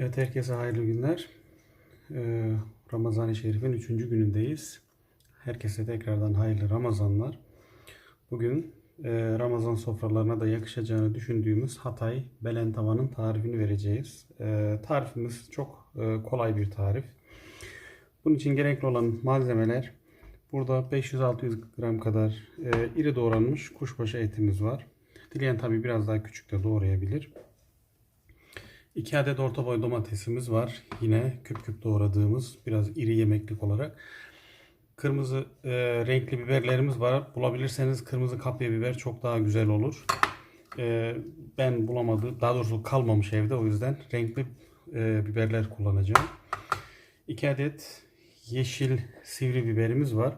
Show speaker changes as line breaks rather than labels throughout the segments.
Evet herkese hayırlı günler. Ee, Ramazan-ı Şerif'in 3. günündeyiz. Herkese tekrardan hayırlı Ramazanlar. Bugün e, Ramazan sofralarına da yakışacağını düşündüğümüz Hatay Belen tavanın tarifini vereceğiz. E, tarifimiz çok e, kolay bir tarif. Bunun için gerekli olan malzemeler burada 500-600 gram kadar e, iri doğranmış kuşbaşı etimiz var. Dileyen tabi biraz daha küçük de doğrayabilir. 2 adet orta boy domatesimiz var. Yine küp küp doğradığımız biraz iri yemeklik olarak. Kırmızı e, renkli biberlerimiz var. Bulabilirseniz kırmızı kapya biber çok daha güzel olur. E, ben bulamadım. Daha doğrusu kalmamış evde. O yüzden renkli e, biberler kullanacağım. 2 adet yeşil sivri biberimiz var.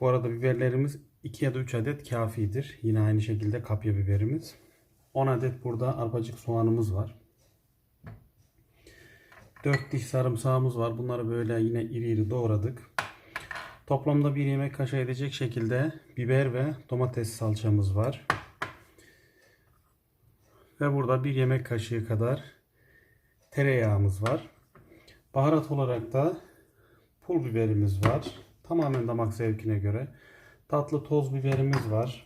Bu arada biberlerimiz 2 ya da 3 adet kafidir. Yine aynı şekilde kapya biberimiz. 10 adet burada arpacık soğanımız var. 4 diş sarımsağımız var. Bunları böyle yine iri iri doğradık. Toplamda bir yemek kaşığı edecek şekilde biber ve domates salçamız var. Ve burada bir yemek kaşığı kadar tereyağımız var. Baharat olarak da pul biberimiz var. Tamamen damak zevkine göre. Tatlı toz biberimiz var.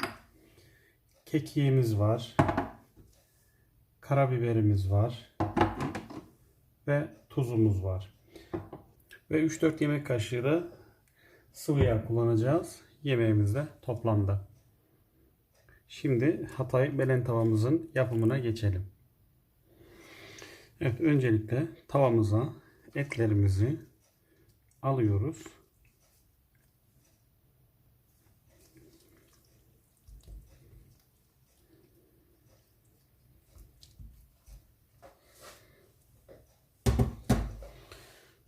Kekiğimiz var. Karabiberimiz var ve tuzumuz var. Ve 3-4 yemek kaşığı da sıvı yağ kullanacağız yemeğimizde toplamda. Şimdi Hatay belen tavamızın yapımına geçelim. Evet öncelikle tavamıza etlerimizi alıyoruz.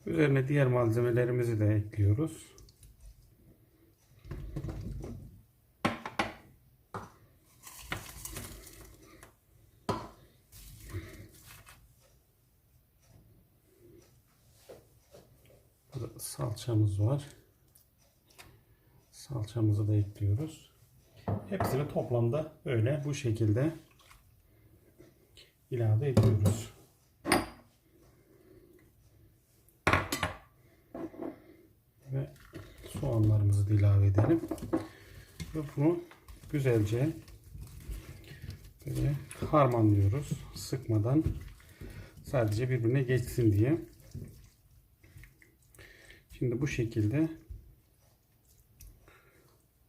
Üzerine diğer malzemelerimizi de ekliyoruz. Salçamız var. Salçamızı da ekliyoruz. Hepsini toplamda böyle bu şekilde ilave ediyoruz. ve soğanlarımızı da ilave edelim. Ve bunu güzelce böyle harmanlıyoruz. Sıkmadan sadece birbirine geçsin diye. Şimdi bu şekilde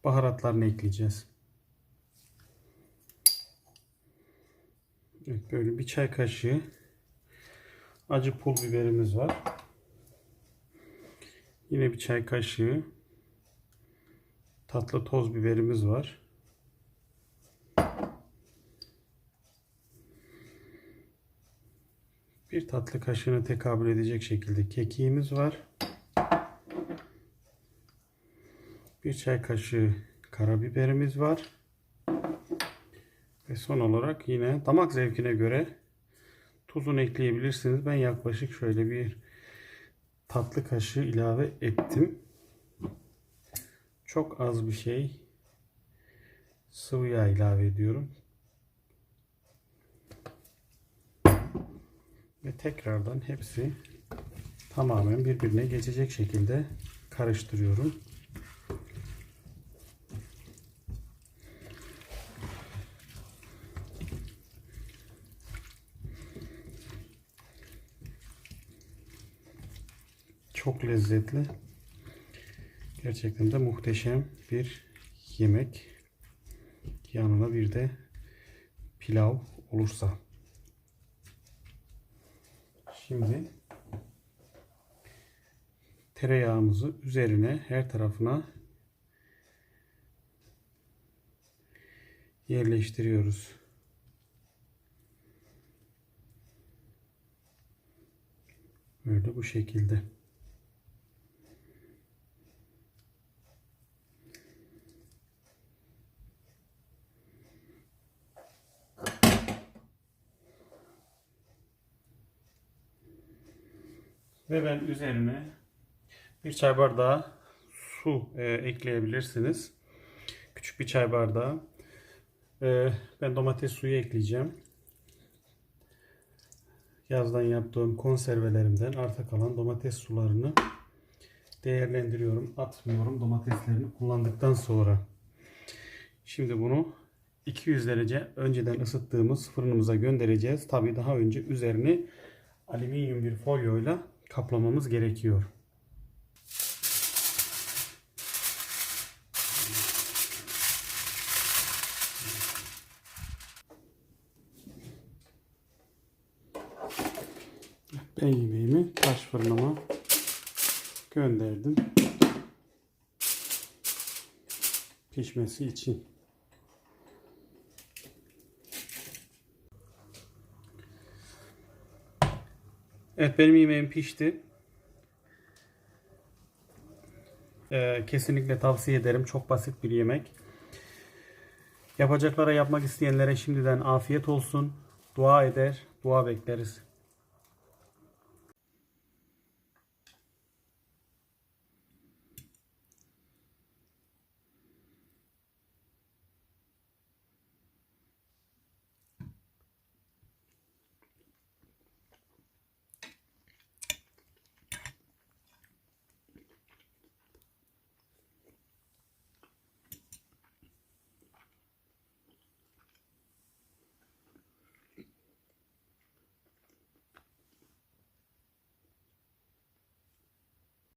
baharatlarını ekleyeceğiz. Evet, böyle bir çay kaşığı acı pul biberimiz var. Yine bir çay kaşığı tatlı toz biberimiz var. Bir tatlı kaşığına tekabül edecek şekilde kekiğimiz var. Bir çay kaşığı karabiberimiz var. Ve son olarak yine damak zevkine göre tuzunu ekleyebilirsiniz. Ben yaklaşık şöyle bir tatlı kaşığı ilave ettim. Çok az bir şey sıvı yağ ilave ediyorum. Ve tekrardan hepsi tamamen birbirine geçecek şekilde karıştırıyorum. Çok lezzetli. Gerçekten de muhteşem bir yemek. Yanına bir de pilav olursa. Şimdi tereyağımızı üzerine her tarafına yerleştiriyoruz. Böyle bu şekilde. Ve ben üzerine bir çay bardağı su e, ekleyebilirsiniz. Küçük bir çay bardağı. E, ben domates suyu ekleyeceğim. yazdan yaptığım konservelerimden arta kalan domates sularını değerlendiriyorum. Atmıyorum domateslerini kullandıktan sonra. Şimdi bunu 200 derece önceden ısıttığımız fırınımıza göndereceğiz. Tabii daha önce üzerini alüminyum bir folyoyla kaplamamız gerekiyor. Ben yemeğimi taş fırınıma gönderdim. Pişmesi için. Evet benim yemeğim pişti. Ee, kesinlikle tavsiye ederim. Çok basit bir yemek. Yapacaklara yapmak isteyenlere şimdiden afiyet olsun. Dua eder, dua bekleriz.